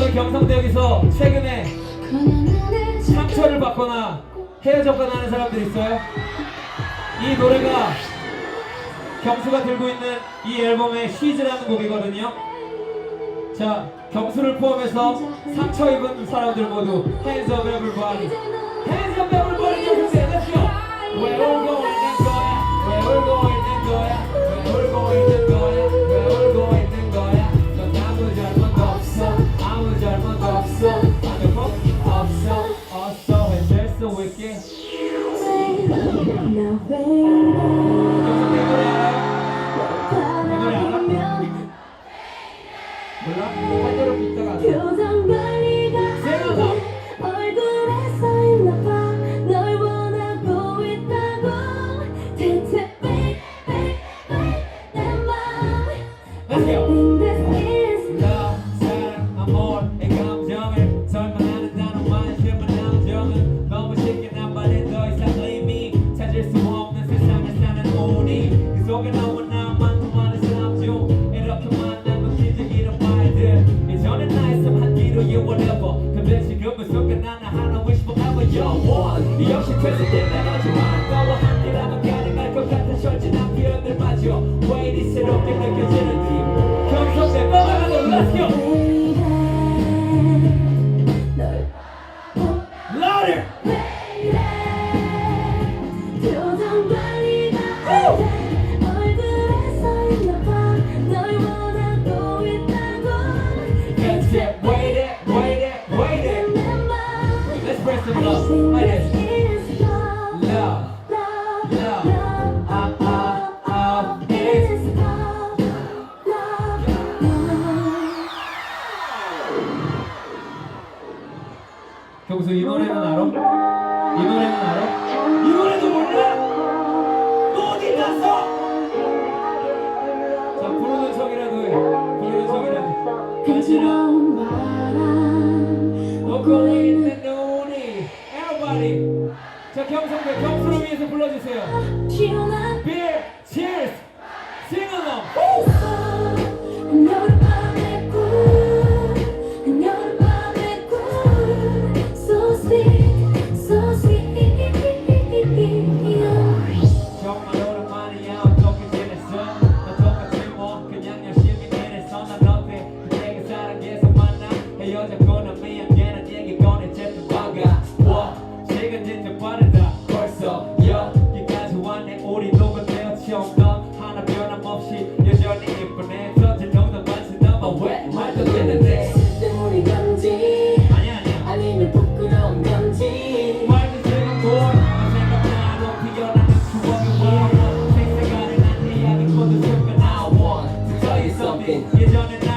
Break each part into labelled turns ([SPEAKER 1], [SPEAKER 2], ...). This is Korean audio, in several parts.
[SPEAKER 1] 오늘 경상도역에서 최근에 상처를 받거나 헤어졌거나 하는 사람들 있어요? 이 노래가 경수가 들고 있는 이 앨범의 시즈라는 곡이거든요. 자, 경수를 포함해서 상처 입은 사람들 모두 up everybody. 몰라? 한 대로 빗다가 안 돼.
[SPEAKER 2] 표정 관리가
[SPEAKER 1] 새롭게 느껴지는지 경성대 떠나가는 Let's go
[SPEAKER 2] 널
[SPEAKER 1] Louder
[SPEAKER 2] 표정 관
[SPEAKER 1] 경수 이 노래는 알아? 이 노래는 알아? 이 노래도 몰라? 너 어디 갔어? 자 부르는 척이라도 해 부르는 척이라도
[SPEAKER 2] 간지러운 바람
[SPEAKER 1] 놓고 있는 눈이 Everybody 자 경성대 경수를 위해서 불러주세요
[SPEAKER 2] 시원한
[SPEAKER 1] Beer Cheers ये जाने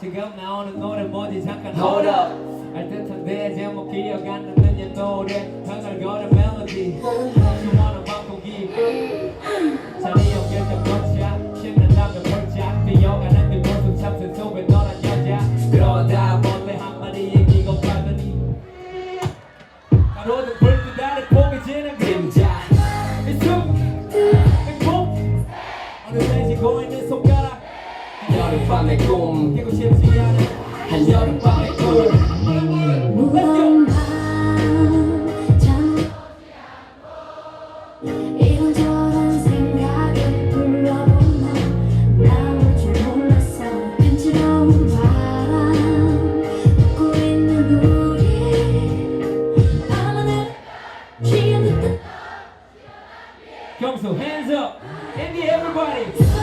[SPEAKER 1] 지금
[SPEAKER 2] 나오는
[SPEAKER 1] 노래 뭐지 잠깐 Hold up. 알 듯한데 제목 기억 안 나는 옛 노래 흥얼거려 멜로디 가로등 불빛 아래 포개지는 그림자 이숨 행복 어느 내지고 있는 손가락
[SPEAKER 3] 여름밤의 꿈
[SPEAKER 1] 깨고 싶지 않아
[SPEAKER 3] 한여름밤
[SPEAKER 1] hands up. And everybody